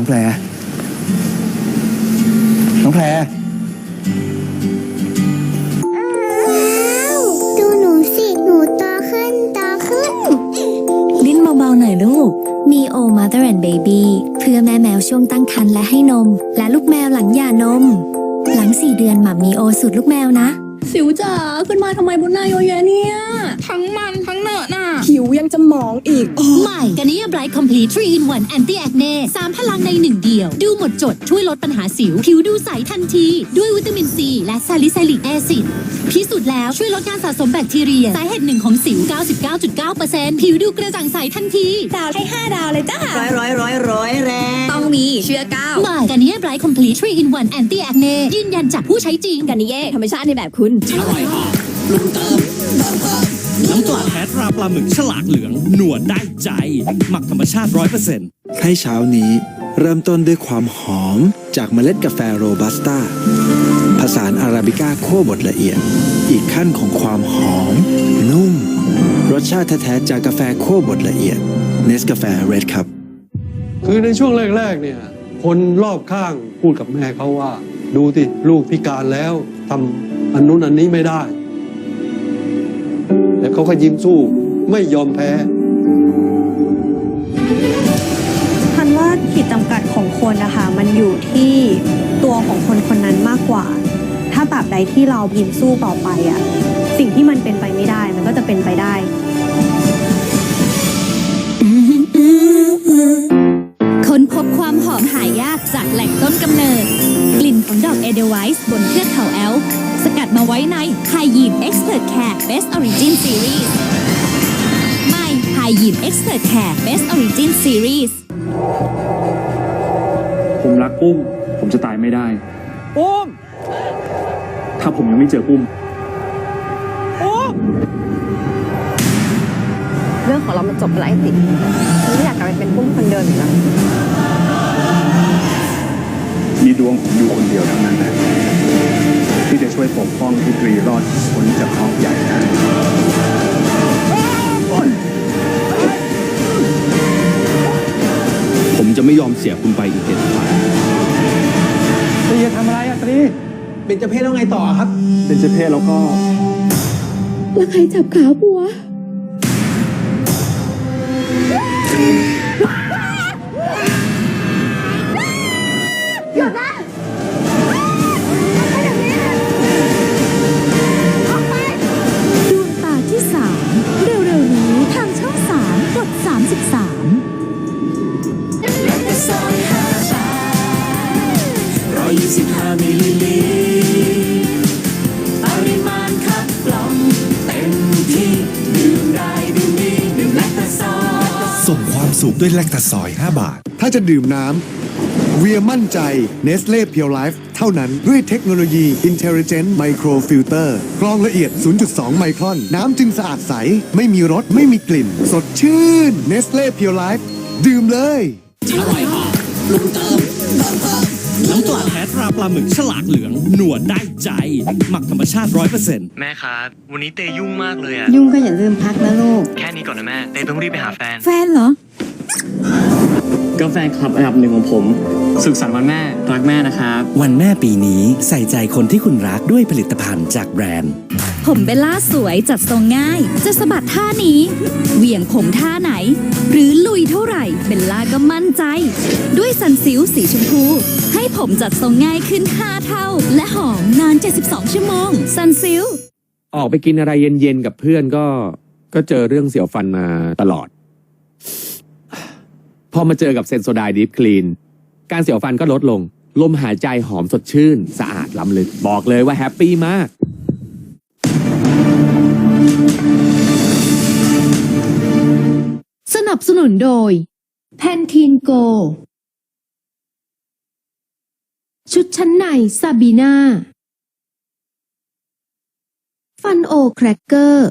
น้องแพร น้องแพร ดูหนูสิ หนูโตขึ้นโตขึ้น ลิ้นเบาๆหน่อยลูก มีโอ Mother and Baby เพื่อแม่แมวช่วงตั้งครรภ์และให้นม และลูกแมวหลังหย่านม หลังสี่เดือนหมัมมีโอสูตรลูกแมวนะ สิวจ๋าขึ้นมาทำไมบนหน้าเยอะแยะเนี่ย ทั้งมันทั้งเหนอะน่ะ ผิวยังจะหมองอีก ใหม่กันนี่ไบรท์คอมพลีท3 in 1 anti acne 3พลังในหนึ่งเดียว ดูหมดจดช่วยลดปัญหาสิว ผิวดูใสทันที ด้วยวิตามินซีและซาลิซิลิกแอซิดพิสูจน์แล้วช่วยลดการสะสมแบคทีเรีย สาเหตุหนึ่งของสิว 99.9%ผิวดูกระจ่างใสทันที ดาวให้ 5 ดาวเลยจ้าร้อยร้อยร้อยร้อยแรงต้องมี เชื่อก้าวใหม่กันนี่ไบรท์คอมพลีท3 in 1 anti acne ยืนยันจากผู้ใช้จริงกันนี่เย่ธรรมชาติในแบบคุณน้ำปลาแท้ตราปลาหมึกฉลากเหลืองหนวดได้ใจ หมักธรรมชาติร้อยเปอร์เซ็นต์ให้เช้านี้เริ่มต้นด้วยความหอมจากเมล็ดกาแฟโรบัสต้าผสานอาราบิก้าคั่วบดละเอียด อีกขั้นของความหอม นุ่ม รสชาติแท้ๆจากกาแฟคั่วบดละเอียดเนสกาแฟเรดครับ คือในช่วงแรกๆเนี่ยคนรอบข้างพูดกับแม่เขาว่า ดูสิลูกพิการแล้วทำอันนู้นอันนี้ไม่ได้แต่เขาก็ยิ้มสู้ไม่ยอมแพ้ทันว่าขีดจำกัดของคนนะคะมันอยู่ที่ตัวของคนคนนั้นมากกว่า ถ้าตราบใดที่เรายิ้มสู้ต่อไปอะสิ่งที่มันเป็นไปไม่ได้มันก็จะเป็นไปได้ ลิ่นของดอกเอเดไวส์บนเทือกเขาแอลป์สกัดมาไว้ในไฮยีนเอ็กซ์เพรสแคร์ Best Origin Series ใหม่ไฮยีนเอ็กซ์เพรสแคร์ Best Origin Series ผมรักปุ้ม ผมจะตายไม่ได้ ปุ้ม ถ้าผมยังไม่เจอปุ้มเรื่องของเรามันจบไปแล้วไอ้ติฉันไม่อยากกลับไปเป็นปุ้มคนเดิมอีกแล้ว มีดวงผมอยู่คนเดียวเท่านั้นนะที่จะช่วยปกป้องพี่ตรีรอดพ้นจากห้องใหญ่ได้ผมจะไม่ยอมเสียคุณไปอีกเด็ดขาดตรีจะทำอะไรอะตรีเป็นจะเพศแล้วไงต่อครับ เป็นเจ้าเพศแล้วก็ แล้วใครจับขาปัว ส่งความสุขด้วยแลคตาซอย 5 บาท ถ้าจะดื่มน้ำเวียมั่นใจ Nestle Pure Life เท่านั้นด้วยเทคโนโลยี Intelligent Micro Filter กรองละเอียด 0.2 ไมครอน น้ำจึงสะอาดใส ไม่มีรส ไม่มีกลิ่น สดชื่น Nestle Pure Life ดื่มเลยอร่อยค่ะลงเติมเติม น้ำปลาแท้ตราปลาหมึกฉลากเหลืองหนวดได้ใจ หมักธรรมชาติร้อยเปอร์เซ็นต์แม่ครับ วันนี้เตยุ่งมากเลยอะยุ่งก็อย่าลืมพักนะลูก แค่นี้ก่อนนะแม่ เตต้องรีบไปหาแฟน แฟนเหรอ ก็แฟนคลับอันดับหนึ่งของผม สุขสันต์วันแม่ รักแม่นะครับ วันแม่ปีนี้ใส่ใจคนที่คุณรักด้วยผลิตภัณฑ์จากแบรนด์ ผมเบลล่าสวยจัดทรงง่าย จะสะบัดท่านี้ เหวี่ยงผมท่าไหน หรือลุยเท่าไหร่เบลล่าก็มั่นใจ ด้วยสันซิลสีชมพู ให้ผมจัดทรงง่ายขึ้น 5 เท่า และหอมนาน 72 ชั่วโมง สันซิลออกไปกินอะไรเย็นๆกับเพื่อนก็ ก็เจอเรื่องเสียวฟันมาตลอด พอมาเจอกับเซนโซไดดีฟคลีน การเสียวฟันก็ลดลง ลมหายใจหอมสดชื่น สะอาดล้ำลึก บอกเลยว่าแฮปปี้มาก นับสนุนโดยแพนทีนโก ชุดชั้นในซาบีนาฟันโอแครกเกอร์